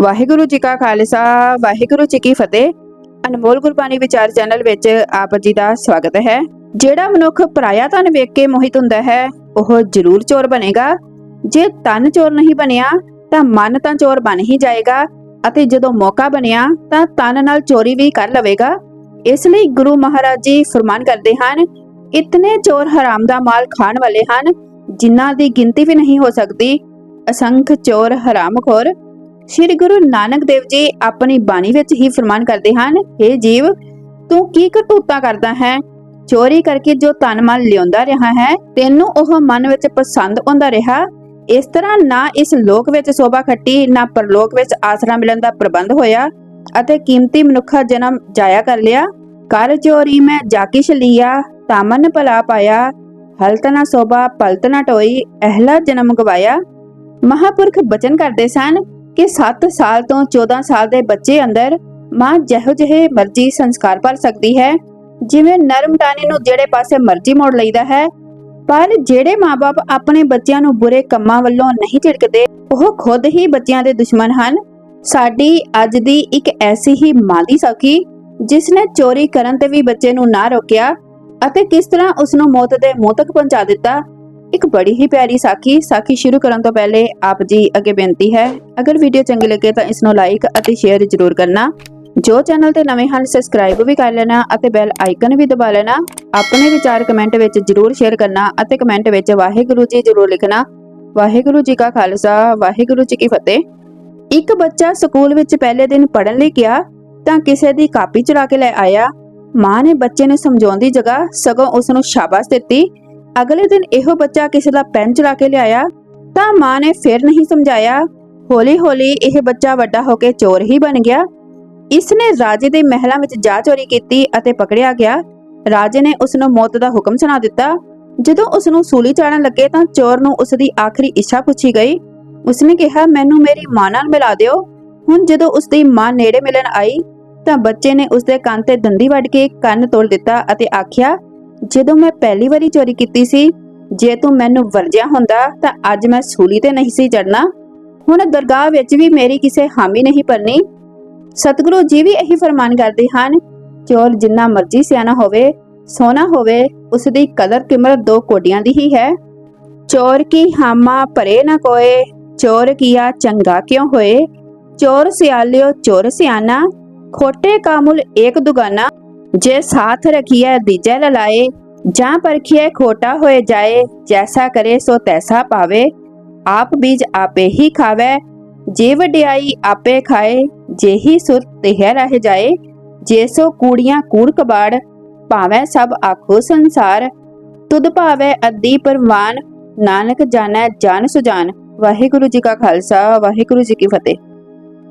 ਵਾਹਿਗੁਰੂ ਜੀ ਕਾ ਖਾਲਸਾ, ਵਾਹਿਗੁਰੂ ਜੀ ਕੀ ਫਤਿਹ। ਅਨਮੋਲ ਗੁਰਬਾਣੀ ਵਿਚਾਰ ਚੈਨਲ ਵਿੱਚ ਆਪ ਜੀ ਦਾ ਸਵਾਗਤ ਹੈ। ਜਿਹੜਾ ਮਨੁੱਖ ਪਰਾਇਆ ਧਨ ਵੇਖ ਕੇ ਮੋਹਿਤ ਹੁੰਦਾ ਹੈ, ਉਹ ਜ਼ਰੂਰ ਚੋਰ ਬਣੇਗਾ। ਜੇ ਤਨ ਚੋਰ ਨਹੀਂ ਬਣਿਆ, ਤਾਂ ਮਨ ਤਾਂ ਚੋਰ ਬਣ ਹੀ ਜਾਏਗਾ। ਅਤੇ ਜਦੋਂ ਮੌਕਾ ਬਣਿਆ, ਤਾਂ ਤਨ ਨਾਲ ਚੋਰੀ ਵੀ ਕਰ ਲਵੇਗਾ। ਇਸ ਲਈ ਗੁਰੂ ਮਹਾਰਾਜ ਜੀ ਫਰਮਾਨ ਕਰਦੇ ਹਨ, ਇਤਨੇ ਚੋਰ ਹਰਾਮ ਦਾ ਮਾਲ ਖਾਣ ਵਾਲੇ ਹਨ, ਜਿਨ੍ਹਾਂ ਦੀ ਗਿਣਤੀ ਵੀ ਨਹੀਂ ਹੋ ਸਕਦੀ। ਅਸੰਖ ਚੋਰ ਹਰਾਮਖੋਰ ਸ਼੍ਰੀ ਗੁਰੂ ਨਾਨਕ ਦੇਵ ਜੀ ਆਪਣੀ ਬਾਣੀ ਵਿੱਚ ਹੀ ਫਰਮਾਨ ਕਰਦੇ ਹਨ हे ਜੀਵ, ਤੂੰ ਕੀ ਕਰਤੂਤਾਂ ਕਰਦਾ ਹੈ? ਚੋਰੀ ਕਰਕੇ ਜੋ ਧਨ ਮਨ ਲਿਆਉਂਦਾ ਰਿਹਾ ਹੈ, ਤੈਨੂੰ ਉਹ ਮਨ ਵਿੱਚ ਪਸੰਦ ਆਉਂਦਾ ਰਿਹਾ? ਇਸ ਤਰ੍ਹਾਂ ਨਾ ਇਸ ਲੋਕ ਵਿੱਚ ਸੋਭਾ ਖੱਟੀ, ਨਾ ਪਰਲੋਕ ਵਿੱਚ ਆਸਰਾ ਮਿਲਣ ਦਾ ਪ੍ਰਬੰਧ ਹੋਇਆ ਅਤੇ ਕੀਮਤੀ ਮਨੁੱਖਾ ਜਨਮ ਜਾਇਆ ਕਰ ਲਿਆ। ਕਰ ਚੋਰੀ ਮੈਂ ਜਾਕਿਸ਼ ਲਿਆ ਤਾਮਨ ਭਲਾ ਪਾਇਆ। ਹਲਤਨਾ ਸੋਭਾ, ਪਲਤ ਨਾ ਟੋਈ, ਅਹਲਾ ਜਨਮ ਗਵਾਇਆ। ਮਹਾਪੁਰਖ ਬਚਨ ਕਰਦੇ ਸਨ ਕਿ 7 ਸਾਲ ਤੋਂ 14 ਸਾਲ ਦੇ ਬੱਚੇ ਅੰਦਰ ਮਾਂ ਜਿਹੋ ਜਿਹੇ ਮਰਜ਼ੀ ਸੰਸਕਾਰ ਭਰ ਸਕਦੀ ਹੈ। ਜਿਵੇਂ ਨਰਮ ਟਾਣੀ ਨੂੰ ਜਿਹੜੇ ਪਾਸੇ ਮਰਜ਼ੀ ਮੋੜ ਲਈਦਾ ਹੈ, ਪਰ ਜਿਹੜੇ ਮਾਪੇ ਆਪਣੇ ਬੱਚਿਆਂ ਨੂੰ ਬੁਰੇ ਕੰਮਾਂ ਵੱਲੋਂ ਨਹੀਂ ਝਿੜਕਦੇ, ਉਹ ਖੁਦ ਹੀ ਬੱਚਿਆਂ ਦੇ ਦੁਸ਼ਮਣ ਹਨ। ਸਾਡੀ ਅੱਜ ਦੀ ਇੱਕ ਐਸੀ ਹੀ ਮਾਂ ਦੀ ਸਖੀ ਜਿਸ ਨੇ ਚੋਰੀ ਕਰਨ ਤੇ ਵੀ ਬੱਚੇ ਨੂੰ ਨਾ ਰੋਕਿਆ ਅਤੇ ਕਿਸ ਤਰ੍ਹਾਂ ਉਸ ਨੂੰ ਮੌਤ ਦੇ ਮੂੰਹ ਤੱਕ ਪਹੁੰਚਾ ਦਿੱਤਾ ਇੱਕ ਬੜੀ ਹੀ ਪਿਆਰੀ ਸਾਖੀ ਸਾਖੀ ਸ਼ੁਰੂ ਕਰਨ ਤੋਂ ਪਹਿਲੇ ਆਪ ਜੀ ਅੱਗੇ ਬੇਨਤੀ ਹੈ, ਅਗਰ ਵੀਡੀਓ ਚੰਗੀ ਲੱਗੇ ਤਾਂ ਇਸ ਨੂੰ ਲਾਈਕ ਅਤੇ ਸ਼ੇਅਰ ਜ਼ਰੂਰ ਕਰਨਾ। ਜੋ ਚੈਨਲ ਤੇ ਨਵੇਂ ਹਨ ਸਬਸਕ੍ਰਾਈਬ ਵੀ ਕਰ ਲੈਣਾ ਅਤੇ ਬੈਲ ਆਈਕਨ ਵੀ ਦਬਾ ਲੈਣਾ। ਆਪਣੇ ਵਿਚਾਰ ਕਮੈਂਟ ਵਿੱਚ ਜ਼ਰੂਰ ਸ਼ੇਅਰ ਕਰਨਾ ਅਤੇ ਕਮੈਂਟ ਵਿੱਚ ਵਾਹਿਗੁਰੂ ਜੀ ਜ਼ਰੂਰ ਲਿਖਣਾ। ਵਾਹਿਗੁਰੂ ਜੀ ਕਾ ਖਾਲਸਾ, ਵਾਹਿਗੁਰੂ ਜੀ ਕੀ ਫਤਿਹ। ਇੱਕ ਬੱਚਾ ਸਕੂਲ ਵਿੱਚ ਪਹਿਲੇ ਦਿਨ ਪੜ੍ਹਨ ਲਈ ਗਿਆ, ਤਾਂ ਕਿਸੇ ਦੀ ਕਾਪੀ ਚੁਰਾ ਕੇ ਲੈ ਆਇਆ। ਮਾਂ ਨੇ ਬੱਚੇ ਨੂੰ ਸਮਝਾਉਣ ਦੀ ਜਗ੍ਹਾ ਸਗੋਂ ਉਸ ਨੂੰ ਸ਼ਾਬਾਸ਼ ਦਿੱਤੀ। ਅਗਲੇ ਦਿਨ ਇਹੋ ਬੱਚਾ ਕਿਸੇ ਦਾ ਪੈਨ ਚੁਰਾ ਕੇ ਲਿਆਇਆ, ਤਾਂ ਮਾਂ ਨੇ ਫਿਰ ਨਹੀਂ ਸਮਝਾਇਆ। ਹੌਲੀ-ਹੌਲੀ ਇਹ ਬੱਚਾ ਵੱਡਾ ਹੋ ਕੇ ਚੋਰ ਹੀ ਬਣ ਗਿਆ। ਇਸ ਨੇ ਰਾਜੇ ਦੇ ਮਹਿਲਾਂ ਵਿੱਚ ਜਾ ਚੋਰੀ ਕੀਤੀ ਅਤੇ ਪਕੜਿਆ ਗਿਆ। ਰਾਜੇ ਨੇ ਉਸ ਨੂੰ ਮੌਤ ਦਾ ਹੁਕਮ ਸੁਣਾ ਦਿੱਤਾ। ਜਦੋਂ ਉਸ ਨੂੰ ਸੂਲੀ ਚਾੜਨ ਲੱਗੇ ਤਾਂ ਚੋਰ ਨੂੰ ਉਸ ਦੀ ਆਖਰੀ ਇੱਛਾ ਪੁੱਛੀ ਗਈ। ਉਸਨੇ ਕਿਹਾ, ਮੈਨੂੰ ਮੇਰੀ ਮਾਂ ਨਾਲ ਮਿਲਾ ਦਿਓ। ਹੁਣ ਜਦੋਂ ਉਸ ਦੀ ਮਾਂ ਨੇੜੇ ਮਿਲਣ ਆਈ, ਤਾਂ ਬੱਚੇ ਨੇ ਉਸ ਦੇ ਕੰਨ ਤੇ ਦੰਦੀ ਵੱਢ ਕੇ ਕੰਨ ਤੋੜ ਦਿੱਤਾ ਅਤੇ ਆਖਿਆ ਜਦੋਂ ਮੈਂ ਪਹਿਲੀ ਵਾਰੀ ਚੋਰੀ ਕੀਤੀ ਸੀ, ਜੇ ਤੂੰ ਮੈਨੂੰ ਵਰਜਿਆ ਹੁੰਦਾ ਤਾਂ ਅੱਜ ਮੈਂ ਸੂਲੀ ਤੇ ਨਹੀਂ ਸੀ ਚੜਨਾ ਹੁਣ ਦਰਗਾਹ ਵਿੱਚ ਵੀ ਮੇਰੀ ਕਿਸੇ ਹਾਮੀ ਨਹੀਂ ਭਰਨੀ। ਸਤਿਗੁਰੂ ਜੀ ਵੀ ਇਹੀ ਫਰਮਾਨ ਕਰਦੇ ਹਨ, ਚੋਰ ਜਿੰਨਾ ਮਰਜ਼ੀ ਸਿਆਣਾ ਹੋਵੇ ਸੋਨਾ ਹੋਵੇ ਉਸ ਦੀ ਕਦਰ ਕੀਮਤ ਦੋ ਕੋਡੀਆਂ ਦੀ ਹੀ ਹੈ। ਚੋਰ ਕੀ ਹਾਮਾ ਭਰੇ ਨਾ ਕੋਏ, ਚੋਰ ਕੀਆ ਚੰਗਾ ਕਿਉਂ ਹੋਏ? ਚੋਰ ਸਿਆਲਿਓ, ਚੋਰ ਸਿਆਣਾ, ਖੋਟੇ ਕਾਮੁਲ ਏਕ ਦੁਗਾਨਾ। ਜੇ ਸਾਥ ਰਖੀਐ ਦੀਜੈ ਲਲਾਏ ਜਾਂ ਪਰਖੀਏ ਖੋਟਾ ਹੋਏ ਜਾਏ, ਜੈਸਾ ਕਰੇ ਸੋ ਤੈਸਾ ਪਾਵੇ। ਆਪ ਬੀਜ ਆਪੇ ਹੀ ਖਾਵੇ ਜੇ ਵਡਿਆਈ ਆਪੇ ਖਾਏ ਜਿਹੀ ਸੁਰ ਤਿਹ ਰਹਿ ਜਾਏ, ਜੇ ਸੋ ਕੂੜੀਆਂ ਕੂੜ ਕਬਾੜ, ਭਾਵੇਂ ਸਭ ਆਖੋ ਸੰਸਾਰ। ਤੁਧ ਭਾਵੇ ਅੱਧੀ ਪਰਵਾਨ, ਨਾਨਕ ਜਾਣੈ ਜਾਨ ਸੁਜਾਨ। ਵਾਹਿਗੁਰੂ ਜੀ ਕਾ ਖਾਲਸਾ, ਵਾਹਿਗੁਰੂ ਜੀ ਕੀ ਫਤਿਹ।